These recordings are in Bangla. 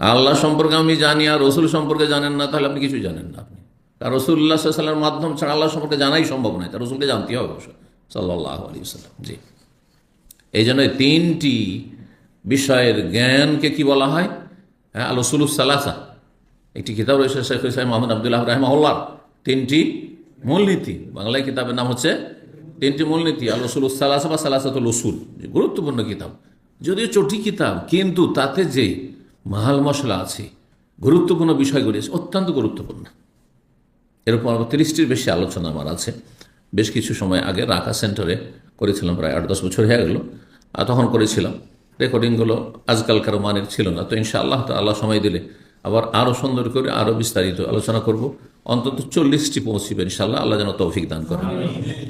আল্লাহ সম্পর্কে আমি জানি আর রসুল সম্পর্কে জানেন না, তাহলে আপনি কিছু জানেন না আপনি। কারণ রসুল্লাহ সাল্লামের মাধ্যম ছাড়া আল্লাহ সম্পর্কে জানাই সম্ভব নয় তার রসুলকে জানতে হবে অবশ্য। সাল্লাহ আলী সাল্লাম জি। এই জন্য তিনটি বিষয়ের জ্ঞানকে কি বলা হয়? হ্যাঁ আলসুলুস সালাসা। একটি কিতাব রয়েছে শেখ ইসলাম মোহাম্মদ আবদুল্লাহ রাহমাউল্লাহ তিনটি মূলনীতি। বাংলায় কিতাবের নাম হচ্ছে তিনটি মূলনীতি আলসুলুস সালাসা বা সালাসাতুল উসুল। গুরুত্বপূর্ণ কিতাব। যদিও চটি কিতাব, কিন্তু তাতে যে মাহাল মশলা আছে। গুরুত্বপূর্ণ বিষয়গুলি আছে, অত্যন্ত গুরুত্বপূর্ণ। এরকম আমার তিরিশটির বেশি আলোচনা আমার আছে। বেশ কিছু সময় আগে রাখা সেন্টারে করেছিলাম প্রায় আট দশ বছর হয়ে গেল। আর তখন করেছিলাম। রেকর্ডিংগুলো আজকালকার মানের ছিল না। তো ইনশাআল্লাহ তো আল্লাহ সময় দিলে আবার আরও সুন্দর করে আরও বিস্তারিত আলোচনা করব। অন্তত চল্লিশটি পৌঁছিবে ইনশাআল্লাহ। আল্লাহ যেন তৌফিক দান করেন।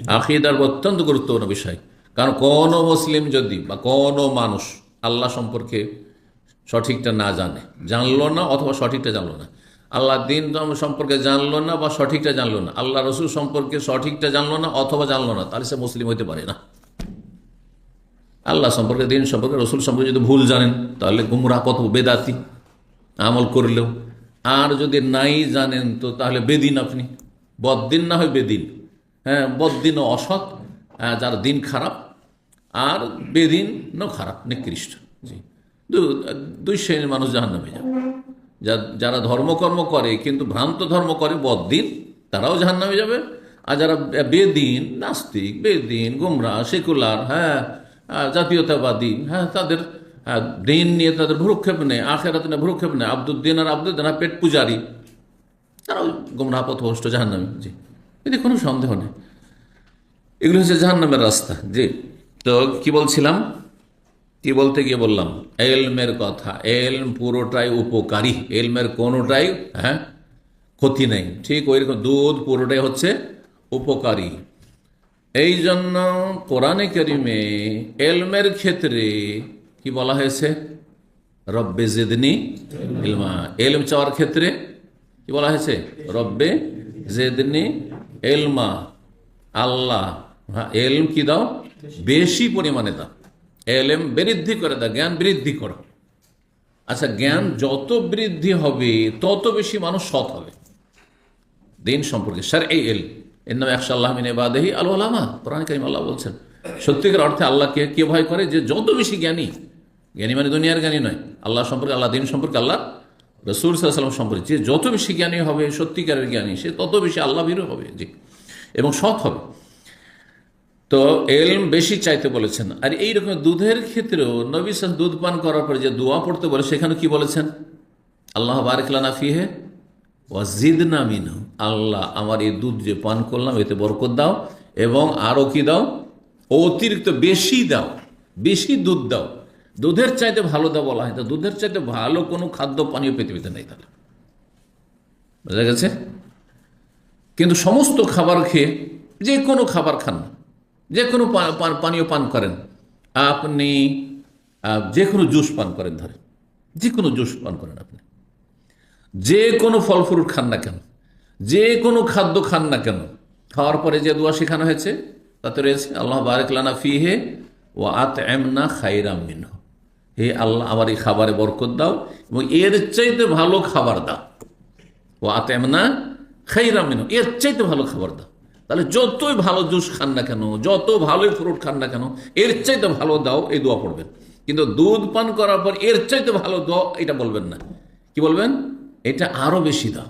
আখিদার অত্যন্ত গুরুত্বপূর্ণ বিষয়। কারণ কোনো মুসলিম যদি বা কোনো মানুষ আল্লাহ সম্পর্কে সঠিকটা না জানে। জানলো না অথবা সঠিকটা জানলো না। আল্লাহ দিন সম্পর্কে জানলো না বা সঠিকটা জানলো না। আল্লাহ রসুল সম্পর্কে সঠিকটা জানলো না অথবা জানলো না, তাহলে সে মুসলিম হইতে পারে না। আল্লাহ সম্পর্কে, দিন সম্পর্কে, রসুল সম্পর্কে যদি ভুল জানেন, তাহলে গুমরা কত বেদাতি, আমল করলেও। আর যদি নাই জানেন, তো তাহলে বেদিন আপনি। বদ্দিন না হয় বেদিন। হ্যাঁ বদ্দিন ও অসৎ যার দিন খারাপ, আর বেদিন ন খারাপ, নিকৃষ্ট। জি। দুই শ্রেণির মানুষ জাহান নামে যাবে। যারা ধর্মকর্ম করে কিন্তু ভ্রান্ত ধর্ম করে বদ্দিন তারাও জাহান নামে যাবে। আর যারা বেদিন নাস্তিক বেদিন গুমরা সেকুলার হ্যাঁ জাতীয়তাবাদী হ্যাঁ তাদের আহ, দিন নিয়ে তাদের ভ্রুক্ষেপ নেই আখেরাত নিয়ে ভ্রুক্ষেপ নেই। আব্দুদ্দিন আর আব্দুদ্দিন পেট পূজারি। তারাও গুমরাহ পথভ্রষ্ট জাহান্নামী জি এতে কোনো সন্দেহ নেই। এগুলো হচ্ছে জাহান্নামের রাস্তা। জি তো কি বলছিলাম? কি বলতে গিয়ে বললাম? এলমের কথা। এলম পুরোটাই উপকারী। এলমের কোনোটাই হ্যাঁ ক্ষতি নেই। ঠিক ওই রকম দুধ পুরোটাই হচ্ছে উপকারী। এই জন্য কোরআনে করিমে এলমের ক্ষেত্রে কি বলা হয়েছে? রব্বে জেদনি ইলমা। এলম চাওয়ার ক্ষেত্রে কি বলা হয়েছে? রব্বে জেদনি এলমা আল্লাহ হ্যাঁ এলম কি দাও? বেশি পরিমাণে দাও। এলম বৃদ্ধি করে দাও জ্ঞান বৃদ্ধি করো। আচ্ছা জ্ঞান যত বৃদ্ধি হবে, তত বেশি মানুষ সৎ হবে। দিন সম্পর্কে স্যার এই এল। এর নাম একশো আল্লাহ মিনে বাদেহি আল আলামা কোরআন করিম আল্লাহ বলছেন, সত্যিকার অর্থে আল্লাহকে কে ভয় করে যে যত বেশি জ্ঞানী জ্ঞানী মানে দুনিয়ার জ্ঞানী নয়, আল্লাহ সম্পর্কে, আল্লাহ দিন সম্পর্কে, আল্লাহ রসুল সাল্লাম সম্পর্কে, যে যত বেশি জ্ঞানী হবে, সত্যিকারের জ্ঞানী, সে তত বেশি আল্লাহ ভীরও হবে, জি। এবং সৎ হবে। তো এলম বেশি চাইতে বলেছেন। আর এইরকম দুধের ক্ষেত্রেও নবী দুধ পান করার পরে যে দোয়া পড়তে বলে, সেখানে কি বলেছেন? আল্লাহ বারেকলানা ফিহে ওয়াজিদ নামিন আল্লাহ, আমার এই দুধ যে পান করলাম, এতে বরকত দাও এবং আরও কি দাও? অতিরিক্ত বেশি দাও, বেশি দুধ দাও। দুধের চাইতে ভালো দাও বলা হয়। তো দুধের চাইতে ভালো কোনো খাদ্য পানীয় পৃথিবীতে নেই তাহলে। বোঝা গেছে? কিন্তু সমস্ত খাবার খেয়ে যে কোনো খাবার খান না। যে কোনো পানীয় পান করেন। আপনি যে কোনো জুস পান করেন ধরেন। যে কোনো জুস পান করেন আপনি। যে কোনো ফল ফ্রুট খান না কেন। যে কোনো খাদ্য খান না কেন। খাওয়ার পরে যে দোয়া শেখানো হয়েছে, তাতে রয়েছে, আল্লাহ বারেকলানা ফি হে ও আত এম এমনা খাইরাম হে আল্লাহ, আমার এই খাবারে বরকত দাও এবং এর চাইতে ভালো খাবার দাও। ও আতেমনা খাইরাম মিন এর চাইতে ভালো খাবার দাও। তাহলে যতই ভালো জুস খান না কেন, যত ভালোই ফ্রুট খান না কেন, এর চাইতে ভালো দাও, এই দোয়া পড়বেন। কিন্তু দুধ পান করার পর এর চাইতে ভালো দাও, এটা বলবেন না। কি বলবেন? এটা আরও বেশি দাও।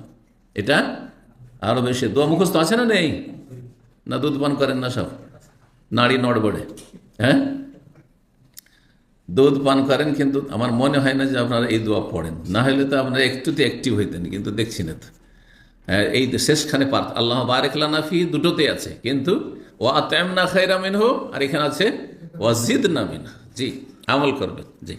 এটা আরও বেশি। দোয়া মুখস্থ আছে না নেই? না দুধ পান করেন না সব? নাড়ি নড়বড়ে। হ্যাঁ? দুধ পান করেন কিন্তু আমার মনে হয় না যে আপনারা এই দোয়া পড়েন। না হলে তো আপনারা একটুতে অ্যাক্টিভ হইতেন, কিন্তু দেখছি না তো। এই শেষখানে পার আল্লাহ বারেকলা নাফি দুটোতে আছে। কিন্তু ও আতাম না খাইরামিন হোক আর এখানে আছে ওয়াজিদ নামিন জি, আমল করবেন। জি।